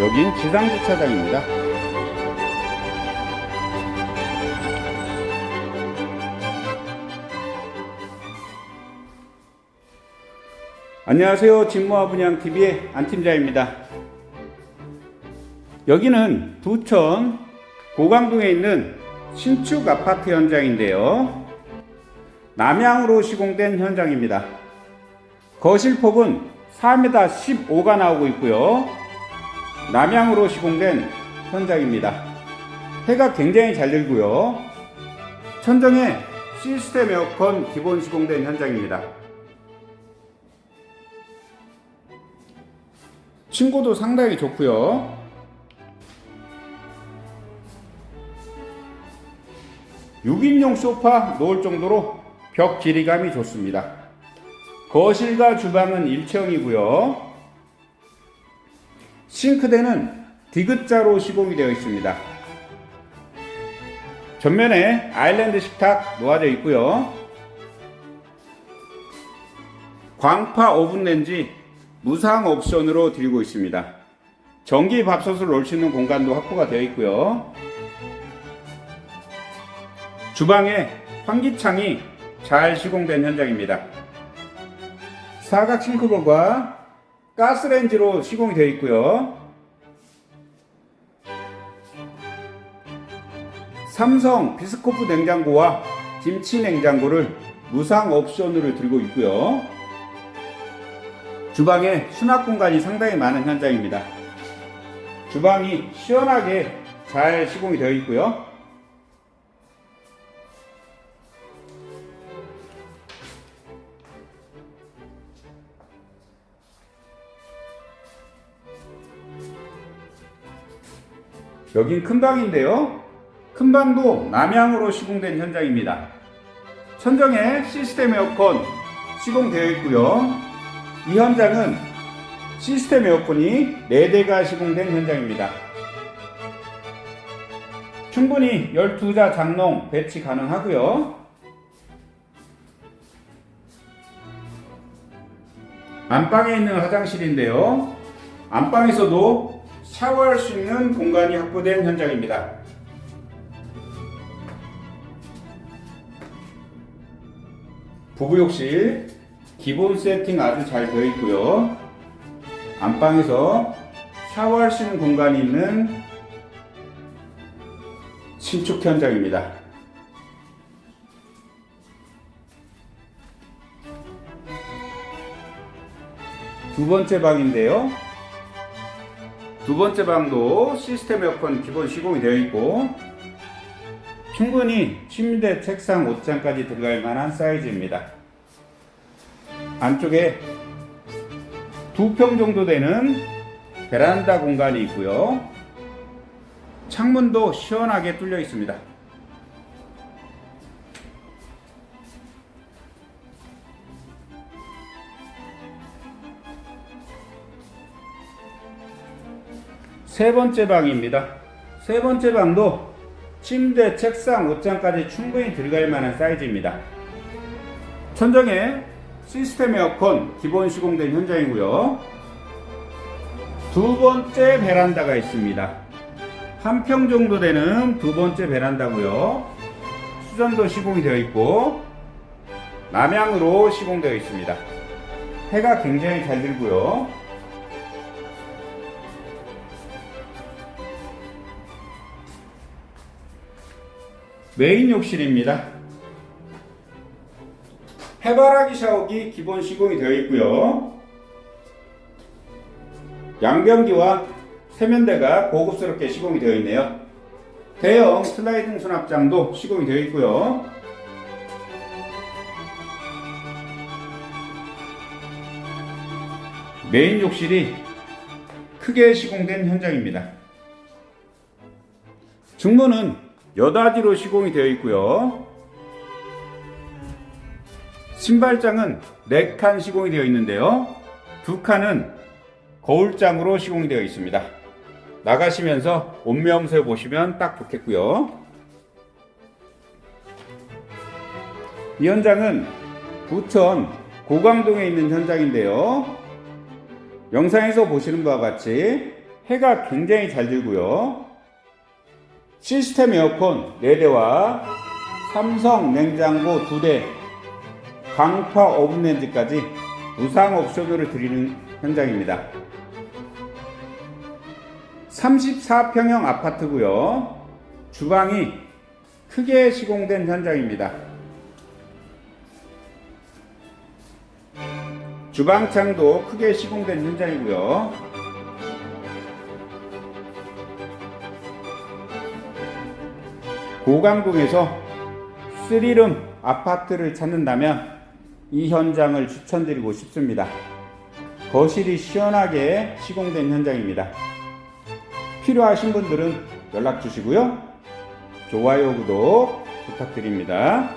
여긴 지상주차장입니다. 안녕하세요. 진모아 분양TV의 안팀장입니다. 여기는 부천 고강동에 있는 신축 아파트 현장인데요. 남향으로 시공된 현장입니다. 거실 폭은 4m 15가 나오고 있고요. 남향으로 시공된 현장입니다. 해가 굉장히 잘 들고요. 천정에 시스템 에어컨 기본 시공된 현장입니다. 층고도 상당히 좋고요. 육인용 소파 놓을 정도로 벽 길이감이 좋습니다. 거실과 주방은 일체형이고요. 싱크대는 디귿자로 시공이 되어 있습니다. 전면에 아일랜드 식탁 놓아져 있고요. 광파 오븐 렌지 무상 옵션으로 드리고 있습니다. 전기 밥솥을 놓을 수 있는 공간도 확보가 되어 있고요. 주방에 환기창이 잘 시공된 현장입니다. 사각 싱크볼과 가스레인지로 시공이 되어 있고요. 삼성 비스코프 냉장고와 김치 냉장고를 무상 옵션으로 들고 있고요. 주방에 수납 공간이 상당히 많은 현장입니다. 주방이 시원하게 잘 시공이 되어 있고요. 여긴 큰 방인데요. 큰 방도 남향으로 시공된 현장입니다. 천정에 시스템 에어컨 시공되어 있고요. 이 현장은 시스템 에어컨이 4대가 시공된 현장입니다. 충분히 12자 장롱 배치 가능하고요. 안방에 있는 화장실인데요. 안방에서도 샤워할 수 있는 공간이 확보된 현장입니다. 부부욕실 기본 세팅 아주 잘 되어 있고요. 안방에서 샤워할 수 있는 공간이 있는 신축 현장입니다. 두 번째 방인데요. 두 번째 방도 시스템 에어컨 기본 시공이 되어 있고 충분히 침대, 책상, 옷장까지 들어갈 만한 사이즈입니다. 안쪽에 두 평 정도 되는 베란다 공간이 있고요. 창문도 시원하게 뚫려 있습니다. 세 번째 방입니다. 세 번째 방도 침대, 책상, 옷장까지 충분히 들어갈 만한 사이즈입니다. 천정에 시스템 에어컨 기본 시공된 현장이고요. 두 번째 베란다가 있습니다. 한 평 정도 되는 두 번째 베란다고요. 수전도 시공이 되어 있고 남향으로 시공되어 있습니다. 해가 굉장히 잘 들고요. 메인 욕실입니다. 해바라기 샤워기 기본 시공이 되어 있고요. 양변기와 세면대가 고급스럽게 시공이 되어 있네요. 대형 슬라이딩 수납장도 시공이 되어 있고요. 메인 욕실이 크게 시공된 현장입니다. 중문은 여닫이로 시공이 되어 있고요. 신발장은 4칸 시공이 되어 있는데요. 두 칸은 거울장으로 시공이 되어 있습니다. 나가시면서 옷매염새 보시면 딱 좋겠고요. 이 현장은 부천 고강동에 있는 현장인데요. 영상에서 보시는 바와 같이 해가 굉장히 잘 들고요. 시스템 에어컨 4대와 삼성 냉장고 2대, 강파 오븐렌지까지 무상 옵션으로 드리는 현장입니다. 34평형 아파트고요. 주방이 크게 시공된 현장입니다. 주방창도 크게 시공된 현장이고요. 고강동에서 스리룸 아파트를 찾는다면 이 현장을 추천드리고 싶습니다. 거실이 시원하게 시공된 현장입니다. 필요하신 분들은 연락 주시고요. 좋아요, 구독 부탁드립니다.